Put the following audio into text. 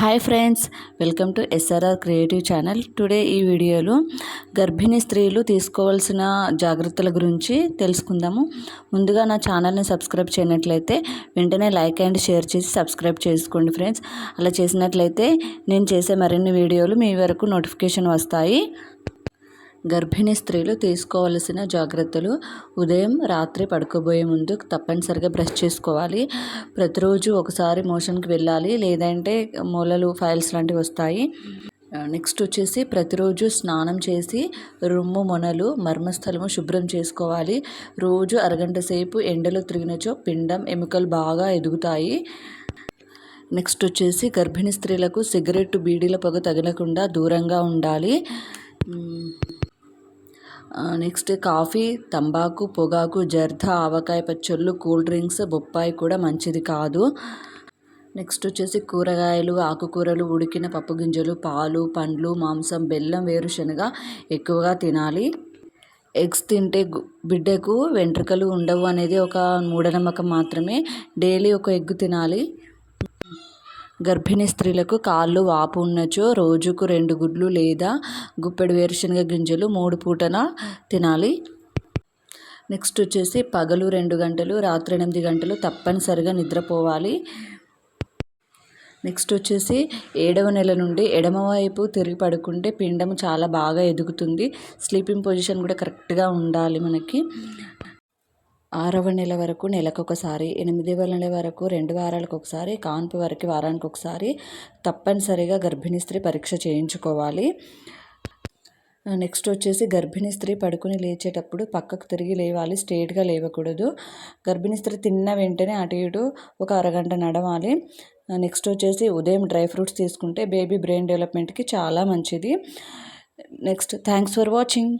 Hi friends welcome to SRR creative channel. Today ఈ వీడియోలో గర్భిణీ స్త్రీలు తీసుకోవాల్సిన జాగ్రత్తల గురించి తెలుసుకుందాము. ముందుగా నా ఛానల్ని సబ్స్క్రైబ్ చేయనట్లయితే వెంటనే లైక్ అండ్ షేర్ చేసి సబ్స్క్రైబ్ చేసుకోండి ఫ్రెండ్స్. అలా చేసినట్లయితే నేను చేసే మరిన్ని వీడియోలు మీ వరకు నోటిఫికేషన్ వస్తాయి. గర్భిణీ స్త్రీలు తీసుకోవాల్సిన జాగ్రత్తలు ఉదయం రాత్రి పడుకోబోయే ముందు తప్పనిసరిగా బ్రష్ చేసుకోవాలి. ప్రతిరోజు ఒకసారి మోషన్కి వెళ్ళాలి. లేదంటే మూలలు ఫైల్స్ లాంటివి వస్తాయి. నెక్స్ట్ వచ్చేసి ప్రతిరోజు స్నానం చేసి రొమ్ము మొనలు మర్మస్థలము శుభ్రం చేసుకోవాలి. రోజు అరగంట సేపు ఎండలో తిరిగినచో పిండం ఎముకలు బాగా ఎదుగుతాయి. నెక్స్ట్ వచ్చేసి గర్భిణీ స్త్రీలకు సిగరెట్ బీడీల పొగ తగలకుండా దూరంగా ఉండాలి. నెక్స్ట్ కాఫీ తంబాకు పొగాకు జర్ద ఆవకాయ పచ్చళ్ళు కూల్ డ్రింక్స్ బొప్పాయి కూడా మంచిది కాదు. నెక్స్ట్ వచ్చేసి కూరగాయలు ఆకుకూరలు ఉడికిన పప్పు గింజలు పాలు పండ్లు మాంసం బెల్లం వేరుశనగ ఎక్కువగా తినాలి. ఎగ్స్ తింటే బిడ్డకు వెంట్రుకలు ఉండవు అనేది ఒక మూఢనమ్మకం మాత్రమే. డైలీ ఒక ఎగ్ తినాలి. గర్భిణీ స్త్రీలకు కాళ్ళు వాపు ఉన్నచో రోజుకు రెండు గుడ్లు లేదా గుప్పెడు వేరుశనగ గింజలు మూడు పూటన తినాలి. నెక్స్ట్ వచ్చేసి పగలు రెండు గంటలు రాత్రి ఎనిమిది గంటలు తప్పనిసరిగా నిద్రపోవాలి. నెక్స్ట్ వచ్చేసి ఏడవ నెల నుండి ఎడమవైపు తిరిగి పడుకుంటే పిండం చాలా బాగా ఎదుగుతుంది. స్లీపింగ్ పొజిషన్ కూడా కరెక్ట్గా ఉండాలి మనకి. ఆరవ నెల వరకు నెలకొకసారి ఎనిమిదవ నెల వరకు రెండు వారాలకు ఒకసారి కాన్పు వరకు వారానికి ఒకసారి తప్పనిసరిగా గర్భిణీ స్త్రీ పరీక్ష చేయించుకోవాలి. నెక్స్ట్ వచ్చేసి గర్భిణీ స్త్రీ పడుకుని లేచేటప్పుడు పక్కకు తిరిగి లేవాలి స్ట్రేట్గా లేవకూడదు. గర్భిణీ స్త్రీ తిన్న వెంటనే అటు ఇటు ఒక అరగంట నడవాలి. నెక్స్ట్ వచ్చేసి ఉదయం డ్రై ఫ్రూట్స్ తీసుకుంటే బేబీ బ్రెయిన్ డెవలప్మెంట్కి చాలా మంచిది. Next thanks for watching.